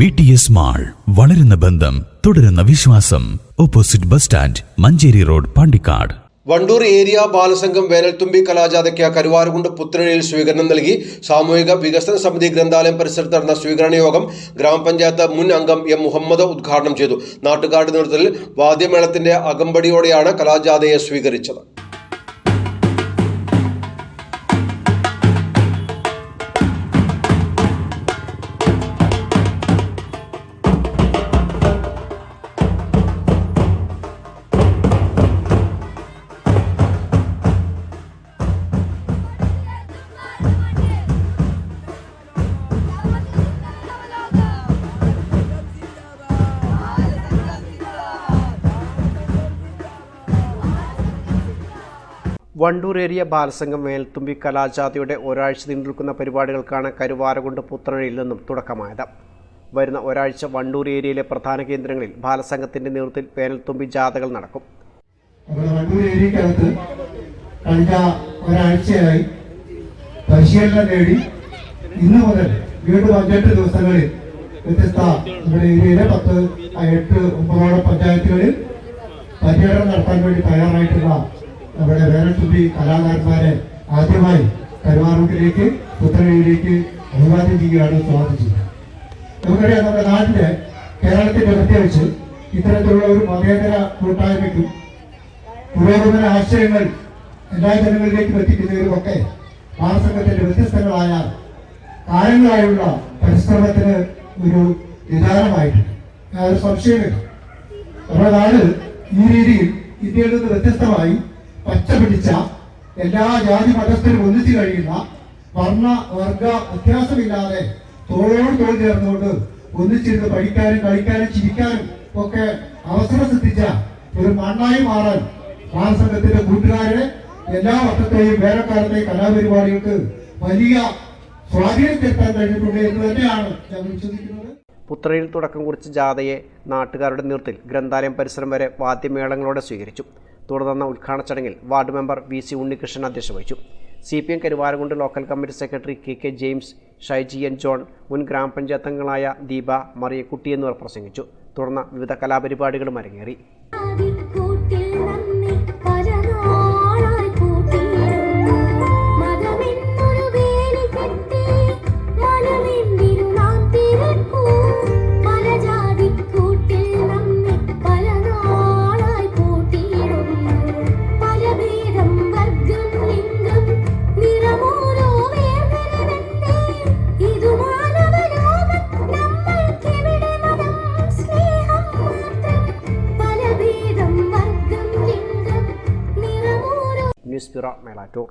V T S mall വളരുന്ന ബന്ധം തുടരുന്ന വിശ്വാസം. Opposite bus stand Manjeri road Pandikkad. Wandoor area Balasangham Venalthumbi കലാജാഥയ്ക്ക് Karuvarakundu പുത്തനഴിയിൽ സ്വീകരണം നൽകി. സാമൂഹിക വികസന സമിതി ഗ്രന്ഥാലയം പരിസരത്ത് നടന്ന സ്വീകരണ യോഗം ഗ്രാമപഞ്ചായത്ത് മുൻ അംഗം എം മുഹമ്മദ് ഉദ്ഘാടനം ചെയ്തു. നാട്ടുകാരുടെ നേതൃത്വത്തിൽ വാദ്യമേളത്തിന്റെ അകമ്പടിയോടെയാണ് കലാജാഥയെ സ്വീകരിച്ചത്. വണ്ടൂർ ഏരിയ ബാലസംഘം മേൽത്തുമ്പി കലാജാതിയുടെ ഒരാഴ്ച നീണ്ടുനിൽക്കുന്ന പരിപാടികൾക്കാണ് കരുവാരകുണ്ട് പുത്രനഴിയിൽ നിന്നും തുടക്കമായത്. വരുന്ന ഒരാഴ്ച വണ്ടൂർ ഏരിയയിലെ പ്രധാന കേന്ദ്രങ്ങളിൽ ബാലസംഘത്തിന്റെ നേതൃത്വത്തിൽ വേനൽത്തുമ്പി ജാഥകൾ നടക്കും. വണ്ടൂർ ഏരിയക്കകത്ത് കഴിഞ്ഞ ഒരാഴ്ചയായി പരിശീലനം നേടി ഇന്ന് മുതൽ വീണ്ടും അഞ്ചെട്ട് ദിവസങ്ങളിൽ വ്യത്യസ്ത നമ്മുടെ ഏരിയയിലെ പത്ത് എട്ട് ഒമ്പതോളം പഞ്ചായത്തുകളിൽ പര്യടനം നടത്താൻ വേണ്ടി തയ്യാറായിട്ടുള്ള നമ്മുടെ വേനൽത്തുമ്പി കലാകാരന്മാരെ ആദ്യമായി കരുവാറൂട്ടിലേക്ക് പുത്തനഴിയിലേക്ക് അഭിവാദ്യം ചെയ്യുകയാണ് സ്വാഗതം നമുക്കറിയാം നമ്മുടെ നാട്ടിലെ കേരളത്തിന്റെ പ്രത്യേകിച്ച് ഇത്തരത്തിലുള്ള ഒരു മതേതര കൂട്ടായ്മയ്ക്കും പുരോഗമന ആശയങ്ങൾ എല്ലാ ജനങ്ങളിലേക്കും എത്തിക്കുന്നതിലുമൊക്കെ സംഘത്തിന്റെ വ്യത്യസ്തങ്ങളായ കാര്യങ്ങളായുള്ള പരിശ്രമത്തിന് ഒരു നിദാനമായിട്ടുണ്ട്. യാതൊരു സംശയമില്ല നമ്മുടെ നാട് ഈ രീതിയിൽ ഇന്ത്യയിൽ നിന്ന് വ്യത്യസ്തമായി പച്ച പിടിച്ച എല്ലാ ജാതി മതസ്ഥരും ഒന്നിച്ചു കഴിയുന്ന വർണ വർഗ വ്യത്യാസമില്ലാതെ തോളോട് തോൾ ചേർന്നുകൊണ്ട് ഒന്നിച്ചിരുന്ന് പഠിക്കാനും കളിക്കാനും ചിരിക്കാനും ഒക്കെ അവസരം സിദ്ധിച്ച ഒരു മണ്ണായി മാറാൻ മാനസംഘത്തിന്റെ കൂട്ടുകാരെ എല്ലാ വർഷത്തെയും വേനൽക്കാലത്തെയും കലാപരിപാടികൾക്ക് വലിയ സ്വാധീനം ചെലുത്താൻ കഴിഞ്ഞിട്ടുണ്ട് എന്ന് തന്നെയാണ് ഞാൻ വിശ്വസിക്കുന്നത്. പുത്രയിൽ തുടക്കം കുറിച്ച ജാഥയെ നാട്ടുകാരുടെ നേതൃത്വത്തിൽ ഗ്രന്ഥാലയം പരിസരം വരെ വാദ്യമേളങ്ങളോടെ സ്വീകരിച്ചു. തുടർന്ന ഉദ്ഘാടന ചടങ്ങിൽ ward member V C Unnikrishnan അധ്യക്ഷ വഹിച്ചു C P M Karuvarakundu local committee secretary K K James Shaiji N John മുൻ ഗ്രാമപഞ്ചായത്ത് അംഗങ്ങളായ ദീപ മറിയക്കുട്ടി എന്നിവർ പ്രസംഗിച്ചു. തുടർന്ന് വിവിധ കലാപരിപാടികളും അരങ്ങേറി. Spirit Melatur.